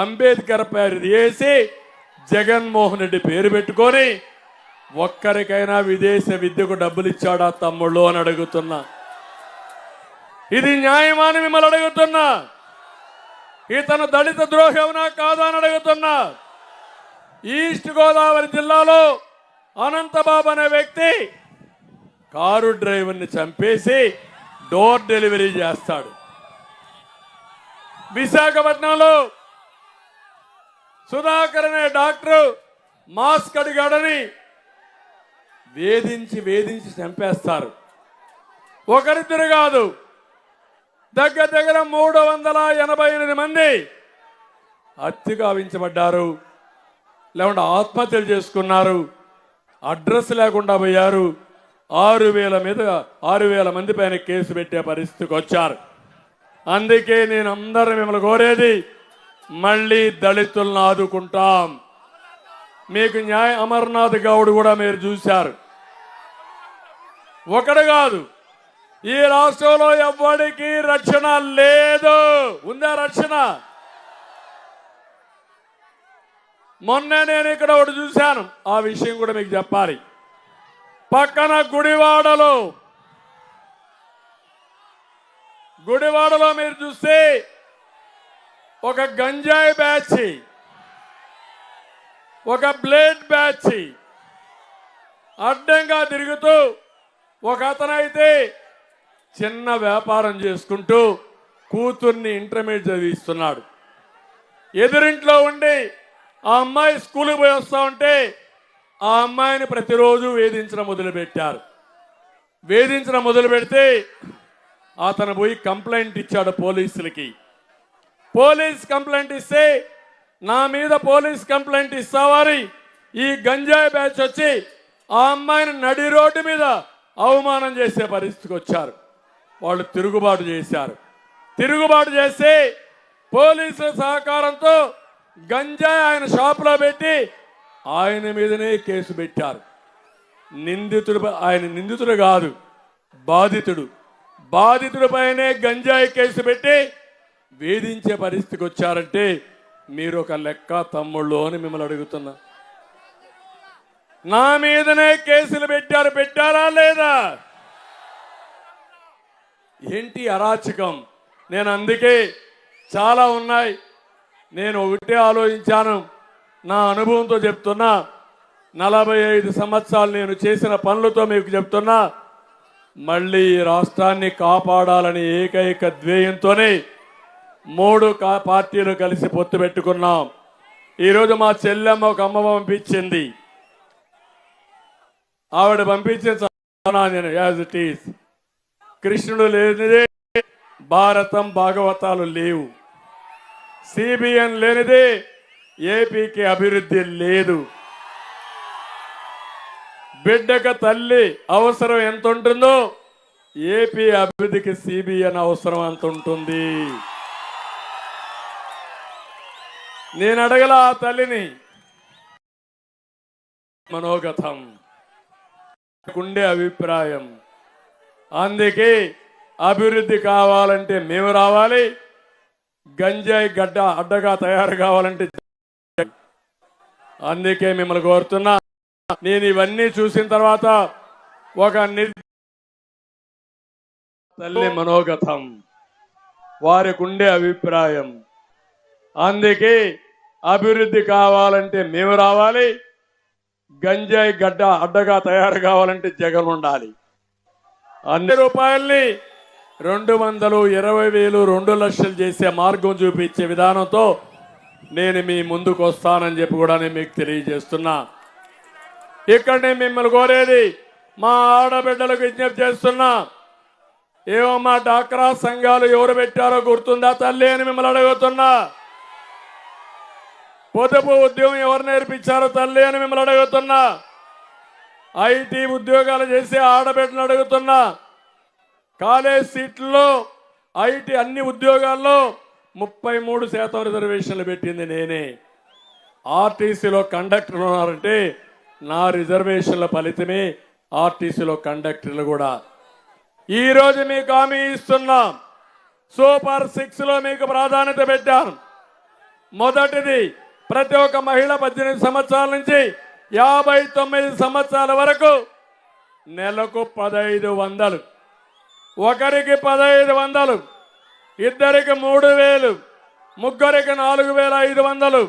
అంబేద్కర్ పేరు వేసి జగన్మోహన్ రెడ్డి పేరు పెట్టుకొని ఒక్కరికైనా విదేశ విద్యకు డబ్బులు ఇచ్చాడా తమ్ముళ్ళు అని అడుగుతున్నా. ఇది న్యాయమా అని మిమ్మల్ని అడుగుతున్నా. ఇతను దళిత ద్రోహవునా కాదా అని అడుగుతున్నా. ఈస్ట్ గోదావరి జిల్లాలో అనంతబాబు అనే వ్యక్తి కారు డ్రైవర్ని చంపేసి డోర్ డెలివరీ చేస్తాడు. విశాఖపట్నంలో సుధాకర్ అనే డాక్టర్ మాస్క్ అడిగాడని వేధించి వేధించి చంపేస్తారు. ఒకరిద్దరు కాదు దగ్గర దగ్గర మూడు వందల ఎనభై ఎనిమిది మంది హత్య గావించబడ్డారు. లేకుంటే ఆత్మహత్యలు చేసుకున్నారు. అడ్రస్ లేకుండా పోయారు. ఆరు వేల మీద ఆరు వేల మంది పైన కేసు పెట్టే పరిస్థితికి వచ్చారు. అందుకే నేను అందరూ మిమ్మల్ని కోరేది మళ్ళీ దళితులను ఆదుకుంటాం. మీకు న్యాయ అమర్నాథ్ గౌడ్ కూడా మీరు చూశారు. ఒకడు కాదు ఈ రాష్ట్రంలో ఎవ్వడికి రక్షణ లేదు. ఉందా రక్షణ? మొన్న నేను ఇక్కడ ఒకటి చూశాను. ఆ విషయం కూడా మీకు చెప్పాలి. పక్కన గుడివాడలో గుడివాడలో మీరు చూస్తే ఒక గంజాయి బ్యాచ్. ఒక బ్లేడ్ బ్యాచ్. అడ్డంగా తిరుగుతూ ఒక అతనైతే చిన్న వ్యాపారం చేసుకుంటూ కూతుర్ని ఇంటర్మీడియట్ చదివిస్తున్నాడు. ఎదురింట్లో ఉండి ఆ అమ్మాయి స్కూల్కి పోయి వస్తూ ఉంటే ఆ అమ్మాయిని ప్రతిరోజు వేధించడం మొదలుపెట్టారు. వేధించడం మొదలు పెడితే అతను పోయి కంప్లైంట్ ఇచ్చాడు పోలీసులకి. పోలీస్ కంప్లైంట్ ఇస్తే నా మీద పోలీస్ కంప్లైంట్ ఇస్తావారి ఈ గంజాయి బ్యాచ్ వచ్చి ఆ అమ్మాయిని నడి రోడ్డు మీద అవమానం చేసే పరిస్థితికి వచ్చారు. వాళ్ళు తిరుగుబాటు చేశారు. తిరుగుబాటు చేసి పోలీసుల సహకారంతో గంజాయి ఆయన షాపులో పెట్టి ఆయన మీదనే కేసు పెట్టారు. నిందితుడు ఆయన నిందితుడు కాదు బాధితుడు. బాధితుడిపైనే గంజాయి కేసు పెట్టి వేధించే పరిస్థితికి వచ్చారంటే మీరు ఒక లెక్క తమ్ముళ్ళు అని మిమ్మల్ని అడుగుతున్నా. నా మీదనే కేసులు పెట్టారు పెట్టారా లేదా? ఏంటి అరాచకం? నేను అందుకే చాలా ఉన్నాయి. నేను ఒకటే ఆలోచించాను. నా అనుభవంతో చెప్తున్నా. నలభై ఐదు సంవత్సరాలు నేను చేసిన పనులతో మీకు చెప్తున్నా. మళ్ళీ ఈ రాష్ట్రాన్ని కాపాడాలని ఏకైక ధ్యేయంతోనే మూడు కా పార్టీలు కలిసి పొత్తు పెట్టుకున్నాం. ఈరోజు మా చెల్లెమ్మ ఒక అమ్మ పంపించింది. ఆవిడ పంపించిన నేను యాజ్ ఇట్ ఈస్ కృష్ణుడు లేనిదే భారతం భాగవతాలు లేవు. సిబిఎన్ లేనిదే ఏపీకి అభివృద్ధి లేదు. బిడ్డకు తల్లి అవసరం ఎంత ఉంటుందో ఏపీ అభివృద్ధికి సిబిఎన్ అవసరం అంత ఉంటుంది నేను అడగల ఆ తల్లిని? మనోగతం. గుండె అభిప్రాయం. అందుకే అభివృద్ధి కావాలంటే మేము రావాలి. గంజాయి గడ్డ అడ్డగా తయారు కావాలంటే అందుకే మిమ్మల్ని కోరుతున్నా. నేను ఇవన్నీ చూసిన తర్వాత ఒక నిర్ తల్లి మనోగతం. వారికి ఉండే అభిప్రాయం. అందుకే అభివృద్ధి కావాలంటే మేము రావాలి. గంజాయి గడ్డ అడ్డగా తయారు కావాలంటే జగన్ ఉండాలి. అన్ని రూపాయల్ని రెండు వందలు ఇరవై వేలు రెండు లక్షలు చేసే మార్గం చూపించే విధానంతో నేను మీ ముందుకు వస్తానని చెప్పి కూడా నేను మీకు తెలియజేస్తున్నా. ఇక్కడ నేను మిమ్మల్ని కోరేది మా ఆడబిడ్డలకు విజ్ఞప్తి చేస్తున్నా. ఏమో మా డాక్రా సంఘాలు ఎవరు పెట్టారో గుర్తుందా తల్లి అని మిమ్మల్ని అడుగుతున్నా. పొదుపు ఉద్యోగం ఎవరు నేర్పించారో తల్లి అని మిమ్మల్ని అడుగుతున్నా. ఐటీ ఉద్యోగాలు చేసి ఆడబిడ్డను అడుగుతున్నా. కాలేజ్ సీట్లలో ఐటీ అన్ని ఉద్యోగాల్లో ముప్పై మూడు శాతం రిజర్వేషన్లు పెట్టింది నేనే. ఆర్టీసీలో కండక్టర్లు ఉన్నారంటే నా రిజర్వేషన్ల ఫలితమే ఆర్టీసీలో కండక్టర్లు కూడా. ఈరోజు మీకు హామీ ఇస్తున్నాం. సూపర్ సిక్స్లో మీకు ప్రాధాన్యత పెట్టాను మొదటిది ప్రతి ఒక్క మహిళ పద్దెనిమిది సంవత్సరాల నుంచి యాభై తొమ్మిది సంవత్సరాల వరకు నెలకు పదహైదు వందలు. ఒకరికి పదహైదు వందలు ఇద్దరికి మూడు వేలు ముగ్గురికి నాలుగు వేల ఐదు వందలు.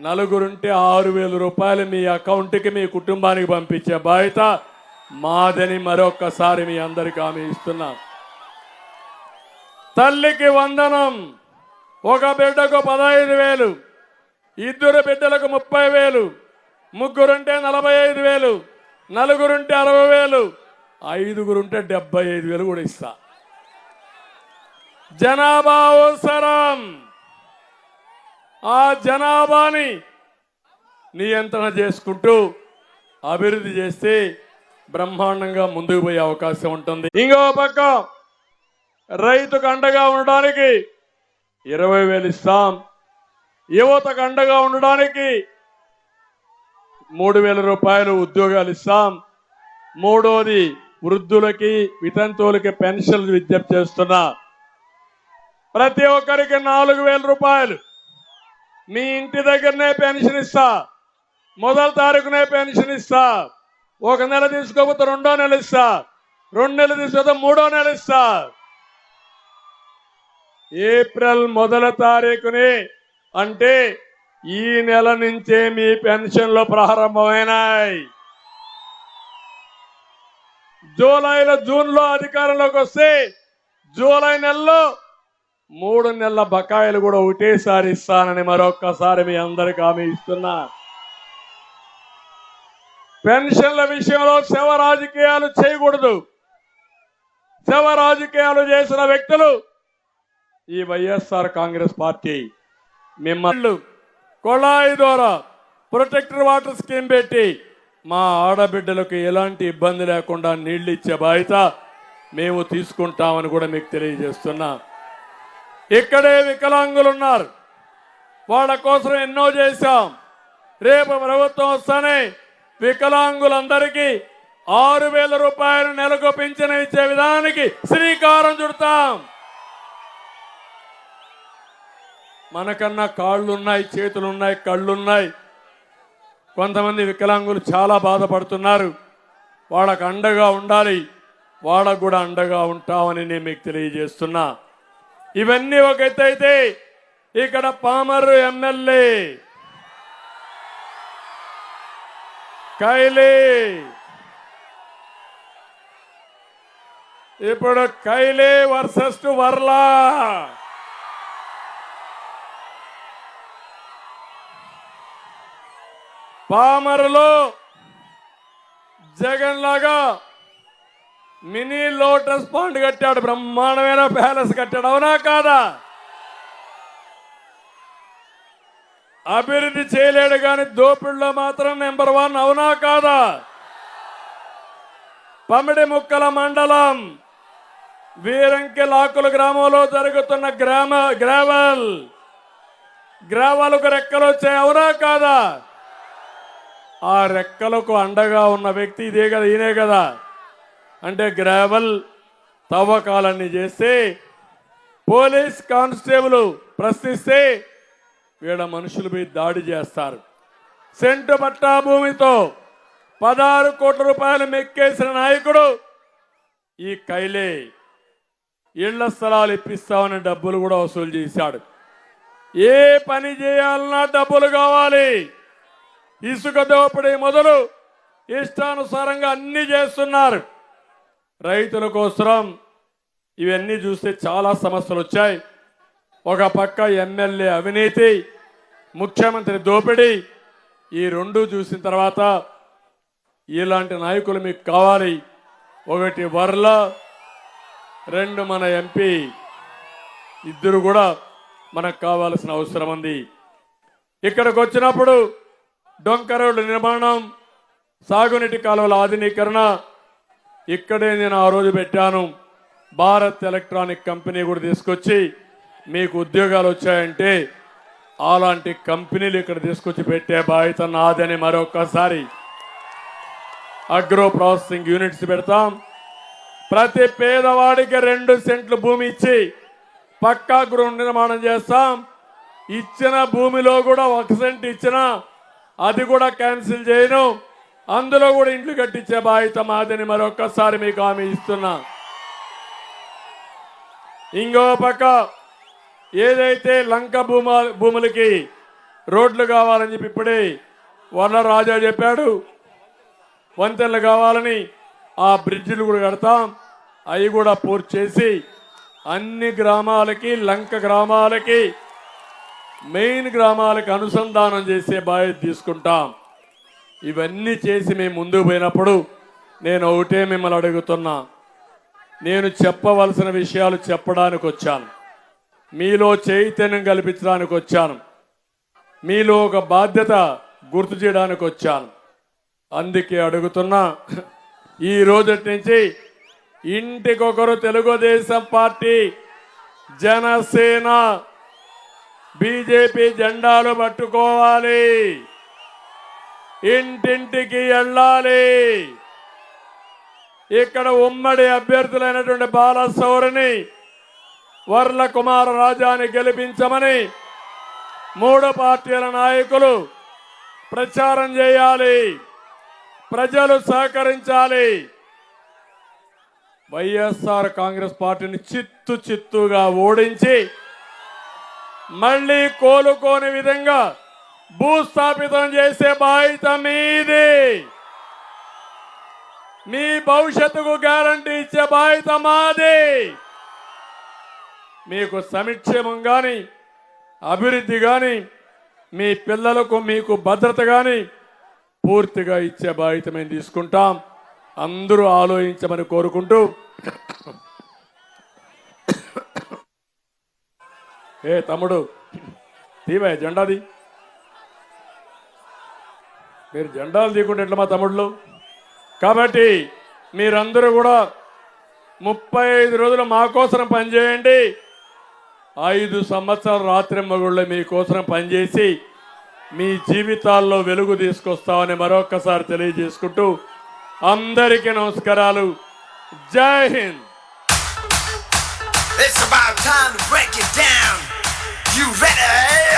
నలుగురుంటే ఆరు వేల రూపాయలు మీ అకౌంట్కి మీ కుటుంబానికి పంపించే బాధ్యత మాదని మరొక్కసారి మీ అందరికీ హామీ ఇస్తున్నా. తల్లికి వందనం ఒక బిడ్డకు పదహైదు వేలు ఇద్దరు బిడ్డలకు ముప్పై వేలు ముగ్గురుంటే నలభై ఐదు వేలు నలుగురుంటే అరవై వేలు ఐదుగురుంటే డెబ్బై ఐదు వేలు కూడా ఇస్తా. జనాభా అవసరం. ఆ జనాభాని నియంత్రణ చేసుకుంటూ అభివృద్ధి చేస్తే బ్రహ్మాండంగా ముందుకు పోయే అవకాశం ఉంటుంది. ఇంకో పక్క రైతుకు అండగా ఉండడానికి ఇరవై వేలు ఇస్తాం. యువతకు అండగా ఉండడానికి మూడు వేల రూపాయలు ఉద్యోగాలు ఇస్తాం. మూడోది వృద్ధులకి వితంతువులకి పెన్షన్లు విజ్ఞప్తి చేస్తున్నా. ప్రతి ఒక్కరికి నాలుగు వేల రూపాయలు. మీ ఇంటి దగ్గరనే పెన్షన్ ఇస్తా. మొదటి తారీఖునే పెన్షన్ ఇస్తా. ఒక నెల తీసుకోకపోతే రెండో నెల ఇస్తా. రెండు నెలలు తీసుకోకపోతే మూడో నెల ఇస్తా. ఏప్రిల్ మొదల తారీఖుని అంటే ఈ నెల నుంచే మీ పెన్షన్లు ప్రారంభమైనాయి. జూలైలో జూన్లో అధికారంలోకి వస్తే జూలై నెలలో మూడు నెలల బకాయిలు కూడా ఒకటేసారి ఇస్తానని మరొక్కసారి మీ అందరికి హామీ ఇస్తున్నా. పెన్షన్ల విషయంలో శవ రాజకీయాలు చేయకూడదు. శవ రాజకీయాలు చేసిన వ్యక్తులు ఈ వైఎస్ఆర్ కాంగ్రెస్ పార్టీ. మిమ్మల్ని కొళాయి ద్వారా ప్రొటెక్టర్ వాటర్ స్కీమ్ పెట్టి మా ఆడబిడ్డలకు ఎలాంటి ఇబ్బంది లేకుండా నీళ్ళు ఇచ్చే బాధ్యత మేము తీసుకుంటామని కూడా మీకు తెలియజేస్తున్నా. ఇక్కడే వికలాంగులు ఉన్నారు. వాళ్ళ కోసం ఎన్నో చేశాం. రేపు ప్రభుత్వం వస్తానే వికలాంగులందరికీ ఆరు వేల రూపాయలు నెలకు పింఛన ఇచ్చే విధానానికి శ్రీకారం చుడతాం. మనకన్నా కాళ్ళున్నాయి చేతులున్నాయి కళ్ళున్నాయి. కొంతమంది వికలాంగులు చాలా బాధపడుతున్నారు. వాళ్ళకు అండగా ఉండాలి. వాళ్ళకు కూడా అండగా ఉంటామని నేను మీకు తెలియజేస్తున్నా. ఇవన్నీ ఒక ఎత్తు అయితే ఇక్కడ పామరు ఎమ్మెల్యే కైలే. ఇప్పుడు కైలే వర్సెస్ టు వర్లా. పామరులో జగన్ లాగా మినీ లోటస్ పాండ్ కట్టాడు బ్రహ్మాండమైన ప్యాలెస్ కట్టాడు. అవునా కాదా? అభివృద్ధి చేయలేడు కానీ దోపిడిలో మాత్రం నెంబర్ వన్. అవునా కాదా? పమిడి ముక్కల మండలం వీరంకి లాకుల గ్రామంలో జరుగుతున్న గ్రామ గ్రావల్ గ్రావాలకు రెక్కలు వచ్చాయి. అవునా కాదా? ఆ రెక్కలకు అండగా ఉన్న వ్యక్తి ఇదే కదా ఈయనే కదా. అంటే గ్రావెల్ తవ్వకాలన్నీ చేస్తే పోలీస్ కానిస్టేబుల్ ప్రశ్నిస్తే వీళ్ళ మనుషులపై దాడి చేస్తారు. సెంటు పట్టా భూమితో పదహారు కోట్ల రూపాయలు మెక్కేసిన నాయకుడు ఈ కైలే ఇళ్ళ స్థలాలు ఇప్పిస్తామని డబ్బులు కూడా వసూలు చేశాడు. ఏ పని చేయాలన్నా డబ్బులు కావాలి. ఇసుక దోపిడీ మొదలు ఇష్టానుసారంగా అన్ని చేస్తున్నారు. రైతుల కోసం ఇవన్నీ చూస్తే చాలా సమస్యలు వచ్చాయి. ఒక పక్క ఎమ్మెల్యే అవినీతి ముఖ్యమంత్రి దోపిడీ ఈ రెండు చూసిన తర్వాత ఇలాంటి నాయకులు మీకు కావాలి. ఒకటి వర్ల రెండు మన ఎంపీ. ఇద్దరు కూడా మనకు కావాల్సిన అవసరం ఉంది. ఇక్కడికి వచ్చినప్పుడు డొంక రోడ్డు నిర్మాణం సాగునీటి కాలువల ఆధునీకరణ. ఇక్కడే నేను ఆ రోజు పెట్టాను. భారత్ ఎలక్ట్రానిక్ కంపెనీ కూడా తీసుకొచ్చి మీకు ఉద్యోగాలు వచ్చాయంటే అలాంటి కంపెనీలు ఇక్కడ తీసుకొచ్చి పెట్టే బాధ్యత నాదని మరొకసారి అగ్రో ప్రాసెసింగ్ యూనిట్స్ పెడతాం. ప్రతి పేదవాడికి రెండు సెంట్లు భూమి ఇచ్చి పక్కా గృహ నిర్మాణం చేస్తాం. ఇచ్చిన భూమిలో కూడా ఒక సెంట్ ఇచ్చిన అది కూడా క్యాన్సిల్ చేయను. అందులో కూడా ఇంట్లు కట్టించే బాధ్యత మాదని మరొక్కసారి మీకు హామీ ఇస్తున్నా. ఇంకో పక్క ఏదైతే లంక భూమ భూములకి రోడ్లు కావాలని చెప్పి ఇప్పుడే వర్ణ రాజా చెప్పాడు వంతెనలు కావాలని ఆ బ్రిడ్జిలు కూడా కడతాం అవి కూడా పూర్తి చేసి అన్ని గ్రామాలకి లంక గ్రామాలకి మెయిన్ గ్రామాలకు అనుసంధానం చేసే బాధ్యత తీసుకుంటాం. ఇవన్నీ చేసి మేము ముందుకు పోయినప్పుడు నేను ఒకటే మిమ్మల్ని అడుగుతున్నా. నేను చెప్పవలసిన విషయాలు చెప్పడానికి వచ్చాను. మీలో చైతన్యం కల్పించడానికి వచ్చాను. మీలో ఒక బాధ్యత గుర్తు చేయడానికి వచ్చాను. అందుకే అడుగుతున్నా ఈ రోజటి నుంచి ఇంటికొకరు తెలుగుదేశం పార్టీ జనసేన బీజేపీ జెండాలు పట్టుకోవాలి. ఇంటింటికి వెళ్ళాలి. ఇక్కడ ఉమ్మడి అభ్యర్థులైనటువంటి బాలశౌరిని వర్ల కుమార రాజాని గెలిపించమని మూడు పార్టీల నాయకులు ప్రచారం చేయాలి. ప్రజలు సహకరించాలి. వైఎస్ఆర్ కాంగ్రెస్ పార్టీని చిత్తు చిత్తుగా ఓడించి మళ్ళీ కోలుకోని విధంగా భూస్థాపితం చేసే బాధ్యత మీది. మీ భవిష్యత్తుకు గ్యారంటీ ఇచ్చే బాధ్యత మాది. మీకు సమిక్షేమం కానీ అభివృద్ధి కానీ మీ పిల్లలకు మీకు భద్రత కానీ పూర్తిగా ఇచ్చే బాధ్యత మేము తీసుకుంటాం. అందరూ ఆలోచించమని కోరుకుంటూ ఏ తమ్ముడు తీవే జెండాది. మీరు జెండాలు తీయకుండా ఎట్లా మా తమ్ముళ్ళు? కాబట్టి మీరందరూ కూడా ముప్పై ఐదు రోజులు మా కోసం పనిచేయండి. ఐదు సంవత్సరాల రాత్రి మగుళ్ళు మీకోసం పనిచేసి మీ జీవితాల్లో వెలుగు తీసుకొస్తామని మరొక్కసారి తెలియజేసుకుంటూ అందరికీ నమస్కారాలు. జై Hind. It's about time to break it down. you ready?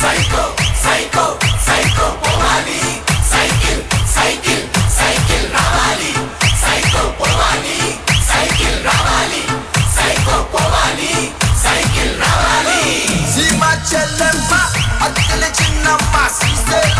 Psycho, psycho, psycho, పోవాలి సైకిల్ సైకిల్ సైకిల్ రావాలి సైకో పోవాలి సైకిల్ రావాలి సైకో పోవాలి సైకిల్ రావాలి సీమ చెల్లెమ్మ అక్కల చిన్నమ్మ సీసేల